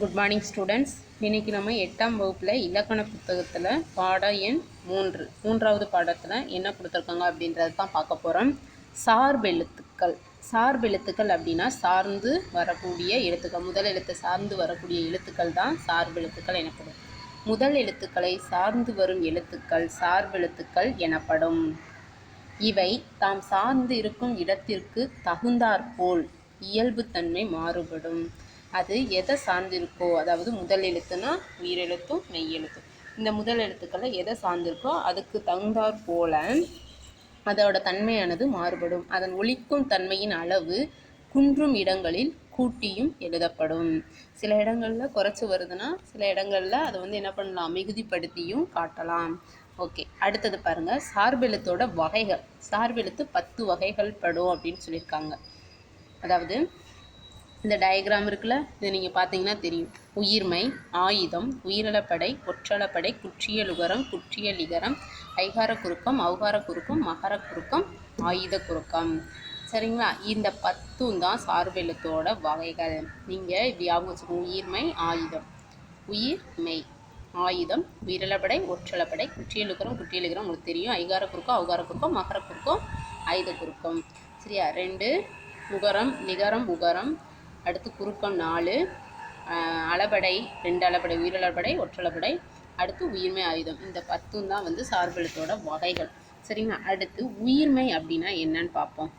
Good morning students. இன்றைக்கி நம்ம எட்டாம் வகுப்பில் இலக்கண புத்தகத்தில் பாடம் எண் மூன்று. மூன்றாவது பாடத்தில் என்ன கொடுத்துருக்காங்க அப்படின்றது தான் பார்க்க போகிறோம் சார்பெழுத்துக்கள் சார்பெழுத்துக்கள் அப்படின்னா சார்ந்து வரக்கூடிய எழுத்துக்கள். முதல் எழுத்து சார்ந்து வரக்கூடிய எழுத்துக்கள் தான் சார்பெழுத்துக்கள் எனப்படும். முதல் எழுத்துக்களை சார்ந்து வரும் எழுத்துக்கள் சார்பெழுத்துக்கள் எனப்படும். இவை தாம் சார்ந்து இருக்கும் இடத்திற்கு தகுந்தாற்போல் இயல்புத்தன்மை மாறுபடும். அது எதை சார்ந்திருக்கோ அதாவது முதல் எழுத்துனா உயிரெழுத்தும் மெய்யெழுத்தும் இந்த முதல் எழுத்துக்களை எதை சார்ந்திருக்கோ அதுக்கு தகுந்தாற் போல அதோட தன்மையானது மாறுபடும். அதன் ஒழிக்கும் தன்மையின் அளவு குன்றும் இடங்களில் கூட்டியும் எழுதப்படும். சில இடங்களில் குறைச்சி வருதுன்னா சில இடங்களில் அதை வந்து என்ன பண்ணலாம்? மிகுதிப்படுத்தியும் காட்டலாம். ஓகே அடுத்தது பாருங்கள் சார்பெழுத்தோட வகைகள். சார்பெழுத்து பத்து வகைகள் படும் அப்படின்னு சொல்லியிருக்காங்க. அதாவது இந்த டயக்ராம் இருக்குல்ல இது நீங்கள் பார்த்தீங்கன்னா தெரியும். உயிர்மை ஆயுதம் உயிரிழப்படை ஒற்றளப்படை குற்றியலுகரம் குற்றியலிகரம் ஐகார குறுக்கம் அவுகார குறுக்கம் மகர குறுக்கம் ஆயுத குறுக்கம். சரிங்களா? இந்த பத்தும் தான் சார்பெழுத்தோட வகைகள். நீங்கள் இது ஞாபகம் வச்சுக்கோங்க உயிர்மை ஆயுதம். உயிர் மெய் ஆயுதம் உயிரிழப்படை ஒற்றளப்படை குற்றியலுகரம் குற்றியலுகரம் உங்களுக்கு தெரியும். ஐகார குறுக்கம் அவுகார குறுக்கம் மகர குறுக்கம் ஆயுத குறுக்கம். சரியா? ரெண்டு முகரம் நிகரம் உகரம். அடுத்து குறுக்கம் நாலு அளபடை ரெண்டு அளபடை உயிரளபடை ஒற்றளபடை அடுத்து உயிர்மை ஆயுதம். இந்த பத்தும் தான் வந்து சார்பெழுத்தோட வகைகள். சரிங்களா? அடுத்து உயிர்மை அப்படின்னா என்னன்னு பார்ப்போம்.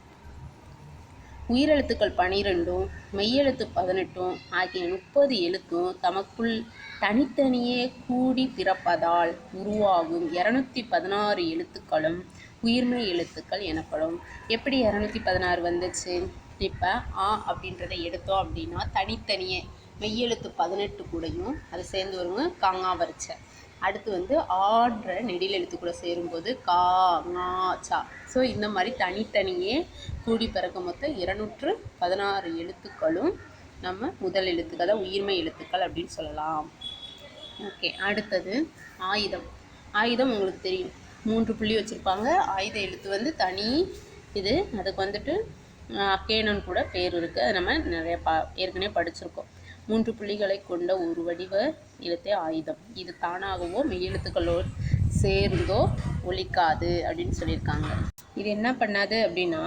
உயிரெழுத்துக்கள் பனிரெண்டும் மெய்யெழுத்து பதினெட்டும் ஆகிய முப்பது எழுத்தும் தமக்குள் தனித்தனியே கூடி பிறப்பதால் உருவாகும் இரநூத்தி பதினாறு எழுத்துக்களும் உயிர்மை எழுத்துக்கள் எனப்படும். எப்படி இரநூத்தி பதினாறு வந்துச்சு? இப்போ ஆ அப்படின்றத எடுத்தோம் அப்படின்னா தனித்தனியே மெய்யெழுத்து பதினெட்டு கூடையும் அது சேர்ந்து வருங்க காங்கா வரிச்சை. அடுத்து வந்து ஆன்ற நெடில் எழுத்து கூட சேரும்போது கா மா சா. ஸோ இந்த மாதிரி தனித்தனியே கூடி பிறக்க மொத்தம் இருநூற்று பதினாறு எழுத்துக்களும் நம்ம முதல் எழுத்துக்களை உயிர்மை எழுத்துக்கள் அப்படின்னு சொல்லலாம். ஓகே அடுத்தது ஆயுதம். ஆயுதம் உங்களுக்கு தெரியும். மூன்று புள்ளி வச்சுருப்பாங்க. ஆயுத எழுத்து வந்து தனி இது அதுக்கு வந்துட்டு அக்கேனன் கூட பேர் இருக்குது அது நம்ம நிறைய பா ஏற்கனவே படிச்சிருக்கோம். மூன்று புள்ளிகளை கொண்ட ஒரு வடிவ எழுத்தே ஆயுதம். இது தானாகவோ மெய்யெழுத்துக்களோ சேர்ந்தோ ஒழிக்காது அப்படின்னு சொல்லியிருக்காங்க. இது என்ன பண்ணாது அப்படின்னா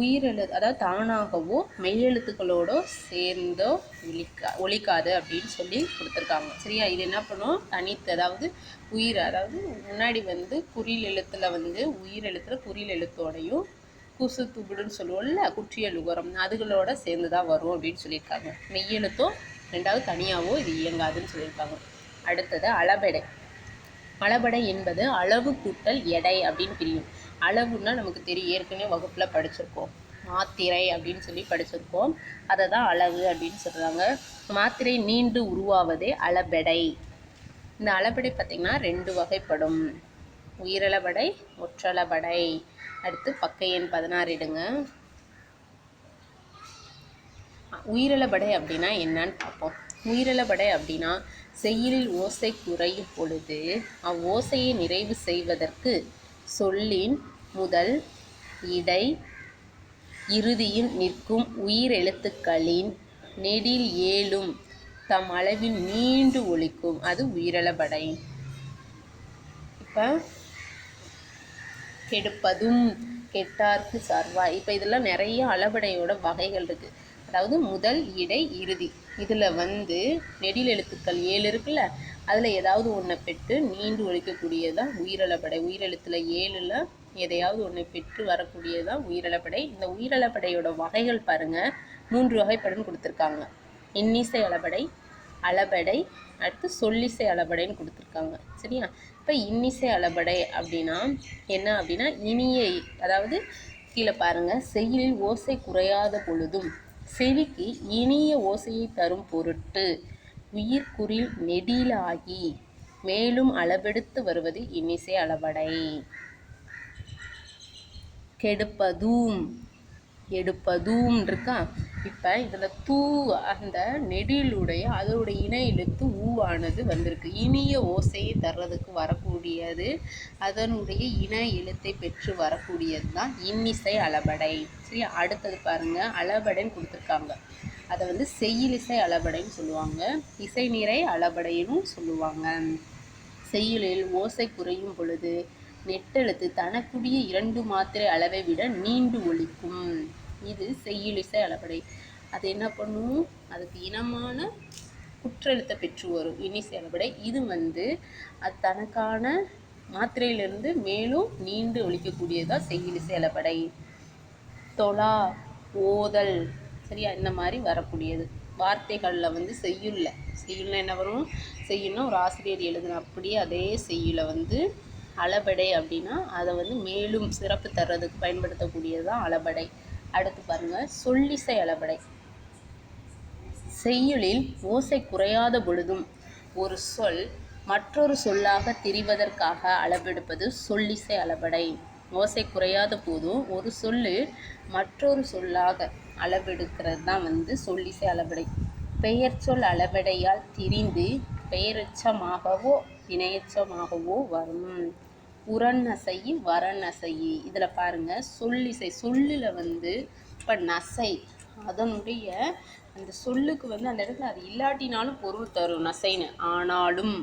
உயிரெழு அதாவது தானாகவோ மெய்யெழுத்துக்களோடோ சேர்ந்தோ ஒழிக்கா ஒழிக்காது அப்படின்னு சொல்லி கொடுத்துருக்காங்க. சரியா? இது என்ன பண்ணும்? தனித்து அதாவது உயிர் அதாவது முன்னாடி வந்து குறில் எழுத்தில் வந்து உயிர் எழுத்துல குறில் எழுத்தோடையும் குசு துபுடுன்னு சொல்லுவோம்ல குற்றியல் உகரம் அதுகளோட சேர்ந்து தான் வரும் அப்படின்னு சொல்லியிருக்காங்க. மெய்யெழுத்தும் ரெண்டாவது தனியாகவோ இது இயங்காதுன்னு சொல்லியிருக்காங்க. அடுத்தது அளபெடை. அளபடை என்பது அளவு கூட்டல் எடை அப்படின்னு பிரியும். அளவுன்னா நமக்கு தெரியும் ஏற்கனவே வகுப்பில் படிச்சிருக்கோம். மாத்திரை அப்படின்னு சொல்லி படிச்சிருக்கோம். அதை தான் அளவு அப்படின்னு சொல்கிறாங்க மாத்திரை நீண்டு உருவாவதே அளபெடை. இந்த அளபெடை பார்த்திங்கன்னா ரெண்டு வகைப்படும். உயிரளபடை ஒற்றளபடை. அடுத்து பக்க எண் பதினாறு இடுங்க. உயிரிழபடை அப்படின்னா என்னன்னு பார்ப்போம். உயிரிழபடை அப்படின்னா செய்யலில் ஓசை குறையும் பொழுது அவ்வோசையை நிறைவு செய்வதற்கு சொல்லின் முதல் இடை இறுதியில் நிற்கும் உயிரெழுத்துக்களின் நெடில் ஏழும் தம் அளவில் நீண்டு ஒழிக்கும் அது உயிரிழபடை இப்போ கெடுப்பதும் கெட்டார்க்கு சர்வா. இப்போ இதெல்லாம் நிறைய அளபடையோட வகைகள் இருக்குது அதாவது முதல் இடை இறுதி. இதில் வந்து நெடில் எழுத்துக்கள் ஏழு இருக்குல்ல அதில் ஏதாவது ஒன்றை பெற்று நீண்டு ஒழிக்கக்கூடியது தான் உயிரிழப்படை உயிரெழுத்தில் ஏழில் எதையாவது ஒன்று பெற்று வரக்கூடியது தான் உயிரிழப்படை இந்த உயிரளப்படையோட வகைகள் பாருங்கள் மூன்று வகைப்படன் கொடுத்துருக்காங்க. இன்னிசை அளபடை அளபடை அடுத்து சொல்லிசை அளபடைன்னு கொடுத்துருக்காங்க. சரியா? இப்போ இன்னிசை அளபடை அப்படின்னா என்ன அப்படின்னா இனிய அதாவது கீழே பாருங்கள் செய்யுளில் ஓசை குறையாத பொழுதும் செவிக்கு இனிய ஓசையை தரும் பொருட்டு உயிர்க்குறில் நெடிலாகி மேலும் அளவெடுத்து வருவது இன்னிசை அளபடை. கெடுப்பதும். எடுப்பதும் இருக்கா இப்போ இதில் தூ அந்த நெடிலுடைய அதோடைய இணை எழுத்து ஊவானது வந்திருக்கு. இனிய ஓசையை தர்றதுக்கு வரக்கூடியது அதனுடைய இணை எழுத்தை பெற்று வரக்கூடியது தான் இன்னிசை அளபடை. சரி அடுத்தது பாருங்க அளபடைன்னு கொடுத்துருக்காங்க. அதை வந்து செய்யிலிசை அளபடைன்னு சொல்லுவாங்க. இசை நிறை அளபடைன்னு சொல்லுவாங்க. செய்யுளில் ஓசை குறையும் பொழுது நெட்டெழுத்து தனக்குரிய இரண்டு மாத்திரை அளவை விட நீண்டு ஒழிக்கும். இது செய்யுளிசை அளபடை அது என்ன பண்ணும்? அதுக்கு இனமான குற்றெழுத்தை பெற்று வரும். இனிசை அளபடை இது வந்து அது தனக்கான மாத்திரையிலிருந்து மேலும் நீண்டு ஒழிக்கக்கூடியதாக செய்யுளிசை அளபடை தொலா ஓதல் சரியா? இந்த மாதிரி வரக்கூடியது. வார்த்தைகளில் வந்து செய்யுள்ள செய்யுள்ள என்ன வரும்? செய்யுள்னா ஒரு ஆசிரியர் எழுதுன அப்படியே அதே செய்யுளை வந்து அளபடை அப்படின்னா அதை வந்து மேலும் சிறப்பு தர்றதுக்கு பயன்படுத்தக்கூடியது தான் அளபடை. அடுத்து பாருங்கள் சொல்லிசை அளபடை. செய்யுளில் ஓசை குறையாத பொழுதும் ஒரு சொல் மற்றொரு சொல்லாக திரிவதற்காக அளவெடுப்பது சொல்லிசை அளபடை. ஓசை குறையாத போதும் ஒரு சொல்லு மற்றொரு சொல்லாக அளவெடுக்கிறது தான் வந்து சொல்லிசை அளபடை. பெயர் சொல் அளபடையால் திரிந்து பெயரெச்சமாகவோ இணையச்சமாகவோ வரும் புறநசை வரநசை இதில் பாருங்கள் சொல்லிசை சொல்லில் வந்து இப்போ நசை. அதனுடைய அந்த சொல்லுக்கு வந்து அந்த இடத்துல அது இல்லாட்டினாலும் பொருள் தரும் நசைன்னு. ஆனாலும்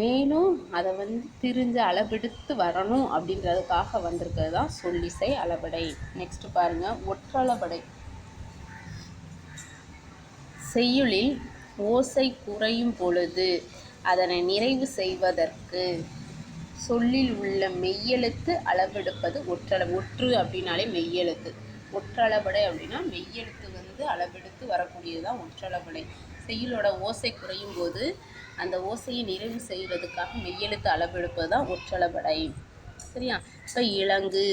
மேலும் அதை வந்து திரிஞ்சு அளவெடுத்து வரணும் அப்படின்றதுக்காக வந்திருக்கிறது தான் சொல்லிசை அளபடை. நெக்ஸ்ட் பாருங்க ஒற்றளபடை. செய்யுளில் ஓசை குறையும் பொழுது அதனை நிறைவு செய்வதற்கு சொல்லில் உள்ள மெய்யெழுத்து அளவெடுப்பது ஒற்றளவு ஒற்று அப்படின்னாலே மெய்யெழுத்து. ஒற்றளபடை அப்படின்னா மெய்யெழுத்து வந்து அளவெடுத்து வரக்கூடியது தான் ஒற்றளபடை செய்யுளோட ஓசை குறையும் போது அந்த ஓசையை நிறைவு செய்கிறதுக்காக மெய்யெழுத்து அளவெடுப்பது தான் ஒற்றளபடை சரியா? இப்போ இலங்கு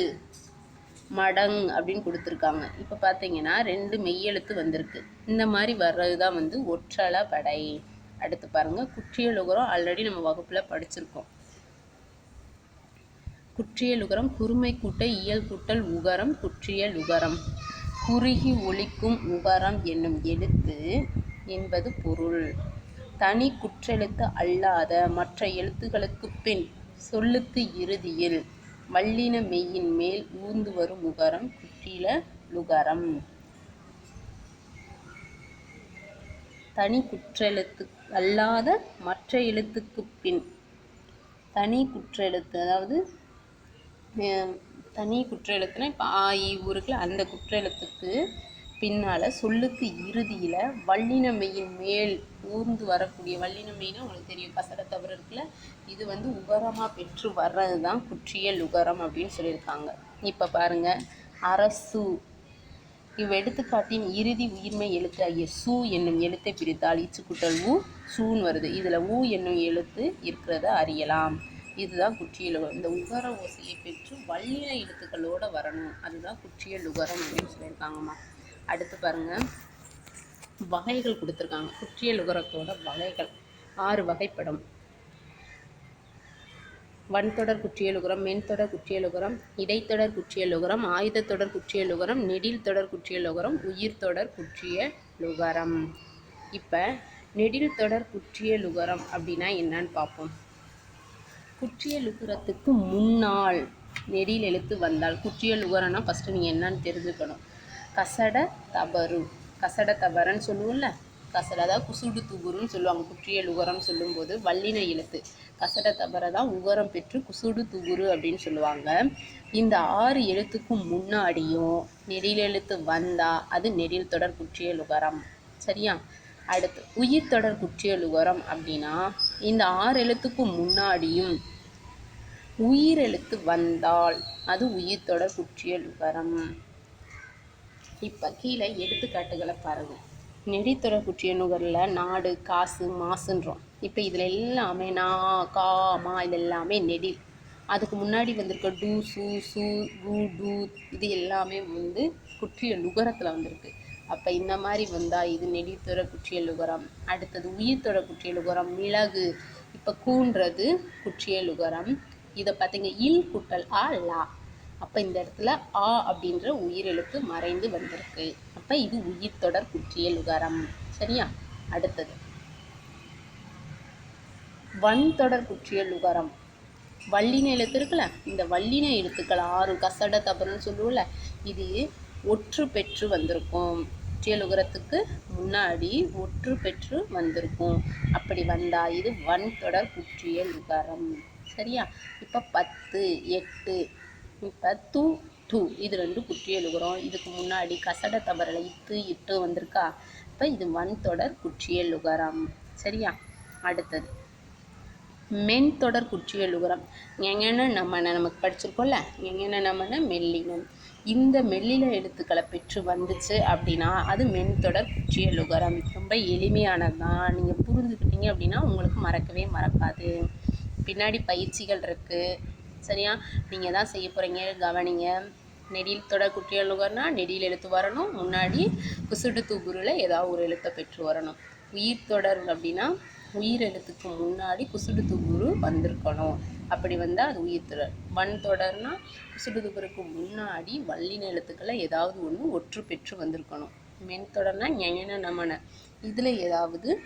மடங் அப்படின்னு கொடுத்துருக்காங்க. இப்போ பார்த்தீங்கன்னா ரெண்டு மெய்யெழுத்து வந்திருக்கு. இந்த மாதிரி வர்றது தான் வந்து ஒற்றளபடை அடுத்து பாருங்கள் குற்றியலுகரம் ஆல்ரெடி நம்ம வகுப்பில் படிச்சிருக்கோம். குற்றியலுகரம் குறுமை கூட்ட இயல் கூட்டல் உகரம் குற்றியலுகரம் குறுகி ஒலிக்கும் உகரம் என்னும் எழுத்து என்பது பொருள். தனி குற்றெழுத்து அல்லாத மற்ற எழுத்துக்களுக்குப் பின் சொல்லுக்கு இறுதியில் வல்லின மெய்யின் மேல் ஊர்ந்து வரும் உகரம் குற்றில லுகரம். தனி குற்றெழுத்து அல்லாத மற்ற எழுத்துக்குப் பின் தனி குற்றெழுத்து அதாவது தனி குற்ற எழுத்துனா இப்போ ஆ இ ஊ இருக்குல்ல அந்த குற்றெழுத்துக்கு பின்னால் சொல்லுக்கு இறுதியில் வல்லின மேல் ஊர்ந்து வரக்கூடிய வல்லின உங்களுக்கு தெரியும் கசட தவறு இருக்குல்ல இது வந்து உகரமாக பெற்று வர்றது தான் குற்றியல் உகரம் அப்படின்னு சொல்லியிருக்காங்க. இப்போ பாருங்க அரசு. இவ்வெடுத்துக்காட்டின் இறுதி உயிர்மை எழுத்து ஆகிய சு என்னும் எழுத்தை பிரித்தால் இச்சு கூட்டல் ஊ சூன்னு வருது. இதில் ஊ என்னும் எழுத்து இருக்கிறத அறியலாம். இதுதான் குற்றியல் இந்த உகர ஓசையை பெற்று வல்லின எழுத்துக்களோட வரணும். அதுதான் குற்றியல் உகரம் அப்படின்னு சொல்லியிருக்காங்கம்மா. அடுத்து பாருங்க. வகைகள் கொடுத்துருக்காங்க. குற்றியல் உகரத்தோட வகைகள். ஆறு வகைப்படும். வன்தொடர் குற்றியலுகரம் மென்தொடர் குற்றியலுகரம் இடைத்தொடர் குற்றியலுகரம் ஆயுதத்தொடர் குற்றியலுகரம் நெடில் தொடர் குற்றியலுகரம் உயிர்த்தொடர் குற்றியலுகரம் இப்போ நெடில் தொடர் குற்றியலுகரம் அப்படின்னா என்னன்னு பார்ப்போம். குற்றியலுகரத்துக்கு முன்னால் நெடில் எழுத்து வந்தால் குற்றியலுகரம்னா ஃபஸ்ட்டு நீங்கள் என்னன்னு தெரிஞ்சுக்கணும். கசட தபரு. கசட தபரன்னு சொல்லுவோம்ல? கசட அதாவது குசுடு துகுருன்னு சொல்லுவாங்க. குற்றியல் உகரம் சொல்லும்போது வல்லின எழுத்து. கசட தபரை தான் உகரம் பெற்று குசுடு துகுரு அப்படின்னு சொல்லுவாங்க. இந்த ஆறு எழுத்துக்கும் முன்னாடியும் நெடில் எழுத்து வந்தால் அது நெடில் தொடர் குற்றியல் உகரம் சரியா? அடுத்து உயிர் தொடர் குற்றியல் உகரம் அப்படின்னா இந்த ஆறு எழுத்துக்கும் முன்னாடியும் உயிரெழுத்து வந்தால் அது உயிர் தொடர் குற்றியல் உரம் இப்போ கீழே எடுத்துக்காட்டுகளை பாருங்க. நெடித்தொடர் குற்றிய நுகரில் நாடு காசு மாசுன்றோம். இப்போ இதில் எல்லாமே நா கா மா இது எல்லாமே நெடில் அதுக்கு முன்னாடி வந்திருக்க டூ சு சு கு டூ இது எல்லாமே வந்து குற்றிய நுகரத்தில் வந்திருக்கு. அப்போ இந்த மாதிரி வந்தால் இது நெடித்தொட குற்றிய லுகரம் அடுத்தது உயிர்த்தொட குற்றிய லுகரம் மிளகு இப்போ கூன்றது குற்றிய லுகரம் இதை பார்த்தீங்க இல் குட்டல் ஆ லா. அப்போ இந்த இடத்துல ஆ அப்படின்ற உயிரெழுத்து மறைந்து வந்திருக்கு. அப்போ இது உயிர் தொடர் குற்றியல் உகரம் சரியா? அடுத்தது. வன் தொடர் குற்றியல் உகரம் வள்ளின எழுத்து இருக்குல்ல இந்த வள்ளின எழுத்துக்கள் ஆறு கசட தபரம்னு சொல்லுவோம்ல இது ஒற்று பெற்று வந்திருக்கும். குற்றியல் உகரத்துக்கு முன்னாடி ஒற்று பெற்று வந்திருக்கும். அப்படி வந்தால் இது வன் தொடர் குற்றியல் உகரம் சரியா? இப்போ பத்து எட்டு இப்போ தூ டூ இது ரெண்டு குற்றியல் உகரம் இதுக்கு முன்னாடி கசட தவறலை இத்து இட்டு வந்திருக்கா? இப்போ இது வன் தொடர் குற்றியல் உகரம் சரியா? அடுத்தது. மென் தொடர் குற்றியல் உகரம் எங்கன்னு நம்ம நமக்கு படிச்சிருக்கோம்ல? எங்கன்னு நம்மன மெல்லினம். இந்த மெல்லில எழுத்துக்களை பெற்று வந்துச்சு அப்படின்னா அது மென் தொடர் குற்றியல் உகரம் ரொம்ப எளிமையானது தான் நீங்கள் புரிஞ்சுக்கிட்டீங்க அப்படின்னா உங்களுக்கு மறக்கவே மறக்காது. பின்னாடி பயிற்சிகள் இருக்குது சரியா? நீங்கள் தான் செய்ய போகிறீங்க கவனிங்க. நெடியில் தொடர் குற்றியல் லுகர்னா நெடியில் எழுத்து வரணும். முன்னாடி குசுடு தூபுருல ஏதாவது ஒரு எழுத்தை பெற்று வரணும். உயிர் தொடர் அப்படின்னா உயிரெழுத்துக்கு முன்னாடி குசுடுது குரு வந்திருக்கணும். அப்படி வந்தால் அது உயிர் தொடர் வன் தொடர்னா குசுடு குருக்கு முன்னாடி வல்லின எழுத்துக்களை ஏதாவது ஒன்று ஒற்று பெற்று வந்திருக்கணும். மென் தொடர்னா ஞன நமன. இதில் ஏதாவது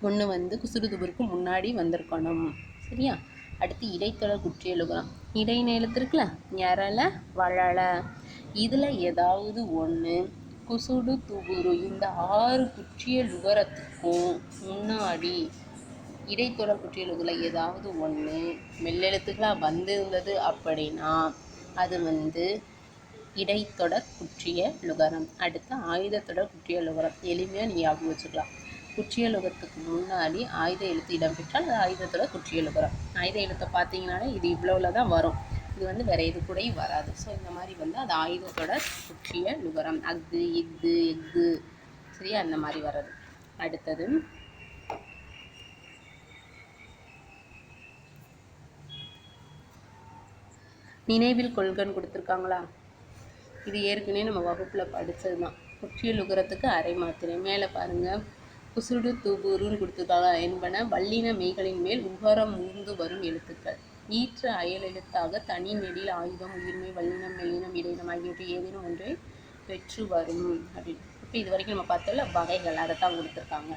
ஒன்று வந்து குசுடுதுபுருக்கு முன்னாடி வந்திருக்கணும். சரியா? அடுத்து இடைத்தொடர் குற்றியலுகரம் இடையின எழுத்து இருக்குல்ல? ஞரல வளல இதில் ஏதாவது ஒன்று குசுடு துகுரு இந்த ஆறு குற்றிய லுகரத்துக்கும் முன்னாடி இடைத்தொடர் குற்றியலுகளை ஏதாவது ஒன்று மெல்லெழுத்துக்களாக வந்திருந்தது அப்படின்னா அது வந்து இடைத்தொடர் குற்றிய லுகரம். அடுத்து ஆயுதத்தொடர் குற்றிய லுகரம். எளிமையாக நீ ஞாபகம் வச்சுக்கலாம். குற்றிய லுகத்துக்கு முன்னாடி ஆயுத எழுத்து இடம்பெற்றால் அது ஆயுதத்தோட குற்றிய லுகரம். ஆயுத எழுத்தை பார்த்தீங்கன்னாலே இது இவ்வளோவில் தான் வரும். இது வந்து வேற எது கூடயும் வராது. ஸோ இந்த மாதிரி வந்து அது ஆயுதத்தோட முக்கிய நுகரம். அஃது இஃது எஃகு சரியா? அந்த மாதிரி வர்றது. அடுத்தது. நினைவில் கொள்கன்னு கொடுத்துருக்காங்களா? இது ஏற்கனவே நம்ம வகுப்பில் படித்தது தான் முற்றிய நுகரத்துக்கு அரை மாத்திரை. மேலே பாருங்கள் குசுடு தூபூருன்னு கொடுத்துருக்காங்க. என்பன வல்லின மெய்களின் மேல் உகரம் ஊர்ந்து வரும் எழுத்துக்கள். ஈற்று அயல் எழுத்தாக தனி நெடில் ஆயுதம் உயிர்மை வல்லினம் மெல்லினம் இடையினம் ஆகியவற்றை ஏதேனும் ஒன்றை பெற்று வரும் அப்படின்னு. இப்போ இது வரைக்கும் நம்ம பார்த்தோம்ல வகைகள் அதை தான் கொடுத்துருக்காங்க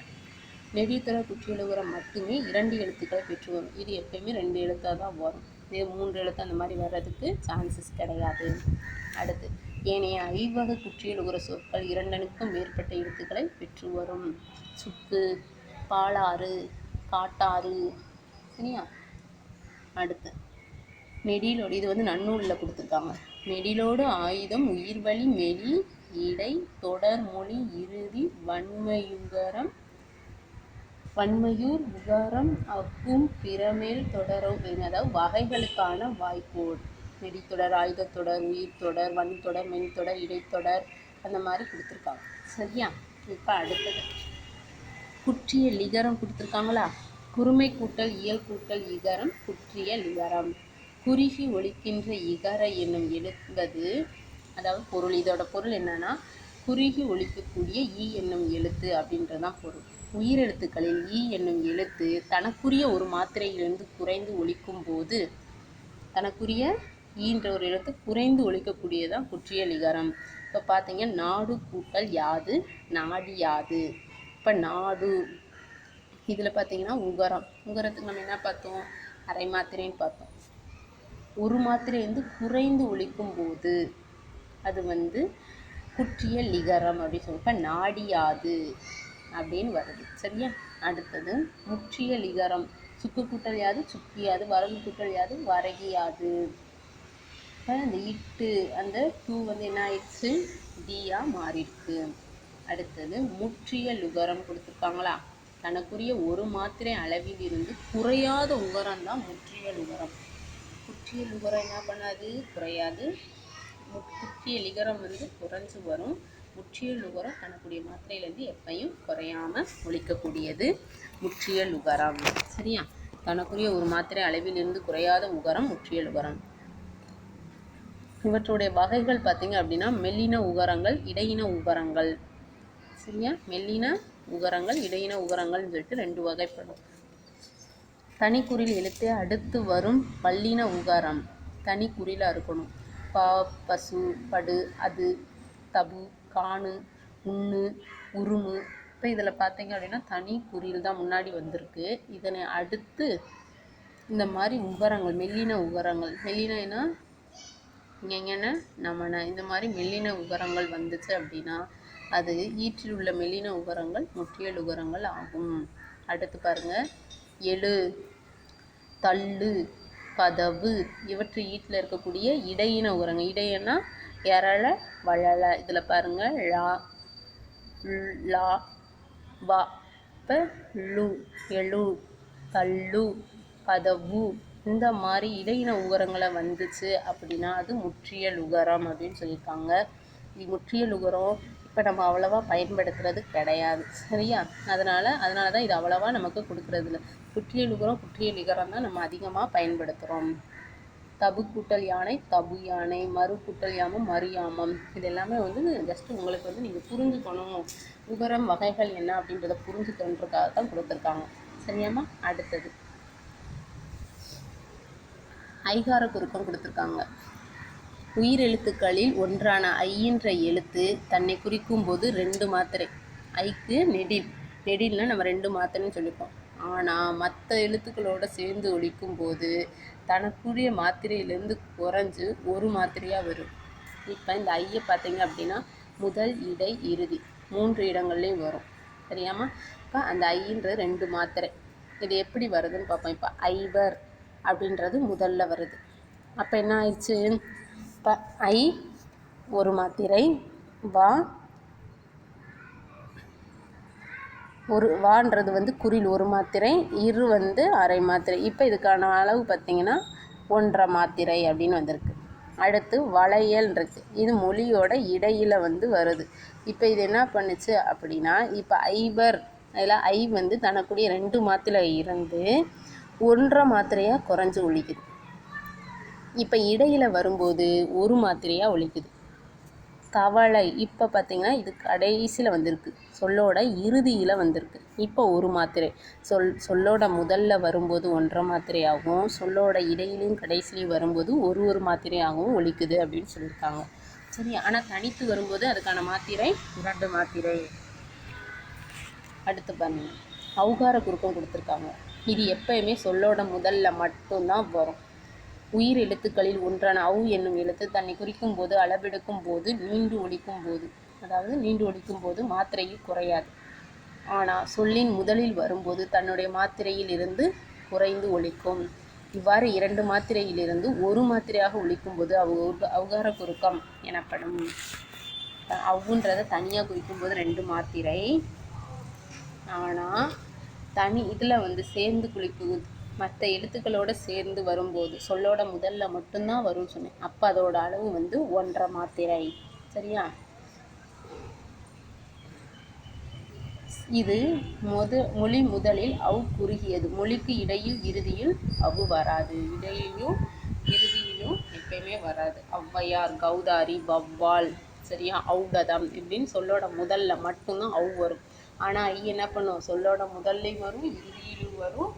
நெடித்தர குற்றியலுகரம் மட்டுமே இரண்டு எழுத்துக்களை பெற்று வரும். இது எப்பயுமே ரெண்டு எழுத்தாக தான் வரும். இது மூன்று எழுத்து அந்த மாதிரி வர்றதுக்கு சான்சஸ் கிடையாது. அடுத்து ஏனைய ஐவகை குற்றியலுகர சொற்கள் இரண்டனுக்கும் மேற்பட்ட எழுத்துக்களை பெற்று வரும். சுக்கு பாலாறு காட்டாறு சரியா? அடுத்து. நெடிலோடு இது வந்து நன்னூலில் கொடுத்துருக்காங்க. நெடிலோடு ஆயுதம் உயிர்வழி மெலி இடை தொடர் மொழி இறுதி வன்மையுகரம் வன்மையூர் உகரம் அக்கும் பிறமேல் தொடரும் அதாவது வகைகளுக்கான வாய்ப்போடு. நெடித்தொடர் ஆயுதத்தொடர் உயிர்த்தொடர் வன்தொடர் மென்தொடர் இடைத்தொடர் அந்த மாதிரி கொடுத்துருக்காங்க. சரியா? இப்போ அடுத்தது. குற்றிய லிகரம் கொடுத்துருக்காங்களா? குறுமை கூட்டல் இயல் கூட்டல் இகரம் குற்றிய இகரம் குறுகி ஒழிக்கின்ற இகர என்னும் எழுவது அதாவது பொருள். இதோட பொருள் என்னன்னா குறுகி ஒழிக்கக்கூடிய ஈ என்னும் எழுத்து அப்படின்றதான் பொருள். உயிரெழுத்துக்களில் ஈ என்னும் எழுத்து தனக்குரிய ஒரு மாத்திரையிலிருந்து குறைந்து ஒழிக்கும் போது தனக்குரிய ஈன்ற ஒரு எழுத்து குறைந்து ஒழிக்கக்கூடியதான் குற்றிய இகரம் இப்போ பார்த்தீங்கன்னா நாடு கூட்டல் யாது நாடி யாது இப்போ நாடு இதில் பார்த்தீங்கன்னா உகரம். உகரத்துக்கு நம்ம என்ன பார்த்தோம்? அரை மாத்திரைன்னு பார்த்தோம். ஒரு மாத்திரை வந்து குறைந்து ஒழிக்கும் போது அது வந்து குற்றிய லிகரம் அப்படின்னு சொல்லி இப்போ நாடியாது அப்படின்னு வருது. சரியா? அடுத்தது முற்றிய லிகரம். சுக்கு கூட்டல் யாது சுக்கியாது வரகு கூட்டல் யாது வரகியாது இப்போ அந்த இட்டு அந்த டூ வந்து என்ன ஆயிடுச்சு? டியாக மாறிடுச்சு. அடுத்தது முற்றிய லுகரம் கொடுத்துருக்காங்களா? தனக்குரிய ஒரு மாத்திரை அளவில் இருந்து குறையாத உகரம் தான் முற்றிய உகரம் குற்றியல் உகரம் என்ன பண்ணாது? குறையாது. முற்றிய குற்றிய லிகரம் வந்து குறைஞ்சு வரும். முற்றிய உகரம் தனக்குரிய மாத்திரையிலேருந்து எப்பையும் குறையாமல் ஒழிக்கக்கூடியது. முற்றியல் உகரம் சரியா? தனக்குரிய ஒரு மாத்திரை அளவிலிருந்து குறையாத உகரம் முற்றிய உகரம் இவற்றுடைய வகைகள் பார்த்தீங்க அப்படின்னா மெல்லின உகரங்கள் இடையின உகரங்கள் சரியா? மெல்லின உகரங்கள் இடையின உகரங்கள்னு சொல்லிட்டு ரெண்டு வகைப்படும். தனிக்குறில் எழுத்தே அடுத்து வரும் பல்லின உகாரம். தனிக்குறிலாக இருக்கணும் பா பசு படு அது தபு காணு உண்ணு உருமு இப்போ இதில் பார்த்தீங்க அப்படின்னா தனி குறியில் தான் முன்னாடி வந்திருக்கு. இதனை அடுத்து இந்த மாதிரி உகரங்கள் மெல்லின உகரங்கள். மெல்லினா ஞெஞன நமன. இந்த மாதிரி மெல்லின உகரங்கள் வந்துச்சு அப்படின்னா அது ஈற்றில் உள்ள மெலின உகரங்கள் முற்றியல் உகரங்கள் ஆகும். அடுத்து பாருங்க. எழு தள்ளு கதவு இவற்று ஈட்டில் இருக்கக்கூடிய இடையின உகரங்கள் இடையனா எரள வளல இதில் பாருங்கள் லா லா வா இப்போ லு எழு தள்ளு கதவு. இந்த மாதிரி இடையின உகரங்களை வந்துச்சு அப்படின்னா அது முற்றியல் உகரம் அப்படின்னு சொல்லியிருக்காங்க. இது முற்றியல் உகரம் இப்போ நம்ம அவ்வளோவா பயன்படுத்துறது கிடையாது. சரியா? அதனால் அதனால தான் இது அவ்வளோவா நமக்கு கொடுக்குறது இல்லை குற்றியல் உகரம் குற்றியல் உகரம் தான் நம்ம அதிகமாக பயன்படுத்துகிறோம் தபு கூட்டல் யானை தபு யானை மறு கூட்டல் யாமம் மறு யாமம். இது எல்லாமே வந்து ஜஸ்ட் உங்களுக்கு வந்து நீங்கள் புரிஞ்சுக்கணும். உகரம் வகைகள் என்ன அப்படின்றத புரிஞ்சுக்கணுன்றக்காக தான் கொடுத்துருக்காங்க. சரியாம்மா? அடுத்தது. ஐகார குறுக்கம் கொடுத்துருக்காங்க. உயிரெழுத்துக்களில் ஒன்றான ஐயின்ற எழுத்து தன்னை குறிக்கும் போது ரெண்டு மாத்திரை. ஐக்கு நெடில். நெடில்னா நம்ம ரெண்டு மாத்திரைன்னு சொல்லிப்போம். ஆனால் மற்ற எழுத்துக்களோட சேர்ந்து ஒழிக்கும் போது தனக்குரிய மாத்திரையிலேருந்து குறைஞ்சு ஒரு மாத்திரையாக வரும். இப்போ இந்த ஐயை பார்த்தீங்க அப்படின்னா முதல் இடை இறுதி மூன்று இடங்கள்லேயும் வரும். சரியாமா இப்போ அந்த ஐன்ற ரெண்டு மாத்திரை. இது எப்படி வருதுன்னு பார்ப்போம். இப்போ ஐவர் அப்படின்றது முதல்ல வருது. அப்போ என்ன ஆயிடுச்சு? இப்போ ஐ ஒரு மாத்திரை. வா. ஒரு வான்றது வந்து குறில் ஒரு மாத்திரை. இரு வந்து அரை மாத்திரை. இப்போ இதுக்கான அளவு பார்த்தீங்கன்னா ஒன்றரை மாத்திரை அப்படின்னு வந்திருக்கு. அடுத்து வளையல் இது மொழியோட இடையில் வந்து வருது. இப்போ இது என்ன பண்ணுச்சு அப்படின்னா இப்போ ஐபர் அதில் ஐ வந்து தனக்குடைய ரெண்டு மாத்திரை இருந்து ஒன்றரை மாத்திரையாக குறைஞ்சு ஒழிக்குது. இப்போ இடையில வரும்போது ஒரு மாத்திரையாக ஒழிக்குது. தவளை இப்போ பார்த்தீங்கன்னா இது கடைசியில் வந்திருக்கு. சொல்லோட இறுதியில் வந்திருக்கு. இப்போ ஒரு மாத்திரை. சொல் சொல்லோட முதல்ல வரும்போது ஒன்றரை மாத்திரையாகவும் சொல்லோட இடையிலையும் கடைசிலையும் வரும்போது ஒரு ஒரு மாத்திரையாகவும் ஒலிக்குது அப்படின்னு சொல்லியிருக்காங்க. சரி ஆனால் தனித்து வரும்போது அதுக்கான மாத்திரை? இரண்டு மாத்திரை. அடுத்து பாருங்க. அவுகார குறுக்கம் கொடுத்துருக்காங்க. இது எப்பயுமே சொல்லோட முதல்ல மட்டும்தான் வரும். உயிர் எழுத்துக்களில் ஒன்றான அவு என்னும் எழுத்து தன்னை குறிக்கும் போது அளவெடுக்கும் போது நீண்டு ஒழிக்கும் போது அதாவது நீண்டு ஒழிக்கும் போது மாத்திரையில் குறையாது. ஆனால் சொல்லின் முதலில் வரும்போது தன்னுடைய மாத்திரையில் இருந்து குறைந்து ஒழிக்கும் இவ்வாறு இரண்டு மாத்திரையிலிருந்து ஒரு மாத்திரையாக ஒழிக்கும் போது அவ அவகார குறுக்கம் எனப்படும். அவ்வுன்றதை தனியாக குறிக்கும்போது ரெண்டு மாத்திரை. ஆனால் தனி இதில் வந்து சேர்ந்து குளிக்கும் மற்ற எழுத்துக்களோட சேர்ந்து வரும்போது சொல்லோட முதல்ல மட்டும்தான் வரும்னு சொன்னேன். அப்போ அதோட அளவு வந்து ஒன்றரை மாத்திரை. சரியா? இது முத மொழி முதலில் அவ் குறுகியது. மொழிக்கு இடையில் இறுதியில் அவு வராது. இடையிலும் இறுதியிலும் எப்பயுமே வராது. ஔவையார் கௌதாரி வவ்வால் சரியா? ஔடதம் இப்படின்னு சொல்லோட முதல்ல மட்டும்தான் அவு வரும். ஆனால் ஐ என்ன பண்ணும்? சொல்லோட முதல்லையும் வரும் இறுதியிலும் வரும்.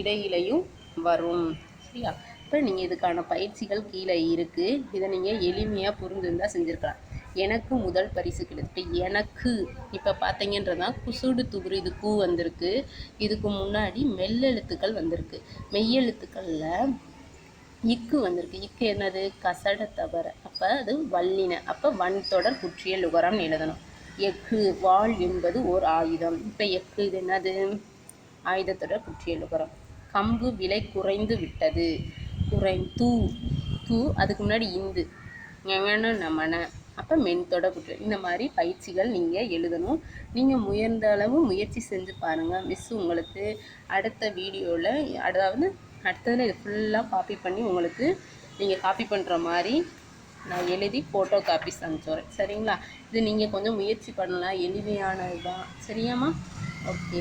இடையிலையும் வரும். சரியா? இப்போ நீங்கள் இதுக்கான பயிற்சிகள் கீழே இருக்குது இதை நீங்கள் எளிமையாக புரிஞ்சிருந்தா செஞ்சுருக்கலாம். எனக்கு முதல் பரிசு கிடைத்து இப்போ எனக்கு இப்போ பார்த்தீங்கன்றதா குசுடு துகுரு இது கூ வந்திருக்கு. இதுக்கு முன்னாடி மெல்லெழுத்துக்கள் வந்திருக்கு. மெய்யெழுத்துக்களில் இக்கு வந்திருக்கு. இக்கு என்னது? கசட தவற அப்போ அது வல்லின. அப்போ வன் தொடர் குற்றிய உகரம்னு எழுதணும். எஃகு வாள் என்பது ஓர் ஆயுதம். இப்போ எஃகு இது என்னது? ஆயுதத்தோட குற்றிய லுகரம் கம்பு விலை குறைந்து விட்டது. குறை தூ தூ அதுக்கு முன்னாடி இந்து. ஞங்கன நமன அப்போ மென்தொட குற்ற இந்த மாதிரி பயிற்சிகள் நீங்கள் எழுதணும். நீங்கள் முயன்ற அளவு முயற்சி செஞ்சு பாருங்கள் மிஸ் உங்களுக்கு அடுத்த வீடியோவில் அதாவது அடுத்ததில் இது ஃபுல்லாக காப்பி பண்ணி உங்களுக்கு நீங்கள் காப்பி பண்ணுற மாதிரி நான் எழுதி ஃபோட்டோ காப்பீஸ் அனுப்பிச்சுறேன் சரிங்களா? இது நீங்கள் கொஞ்சம் முயற்சி பண்ணலாம். எளிமையானது தான் சரியாம்மா? ஓகே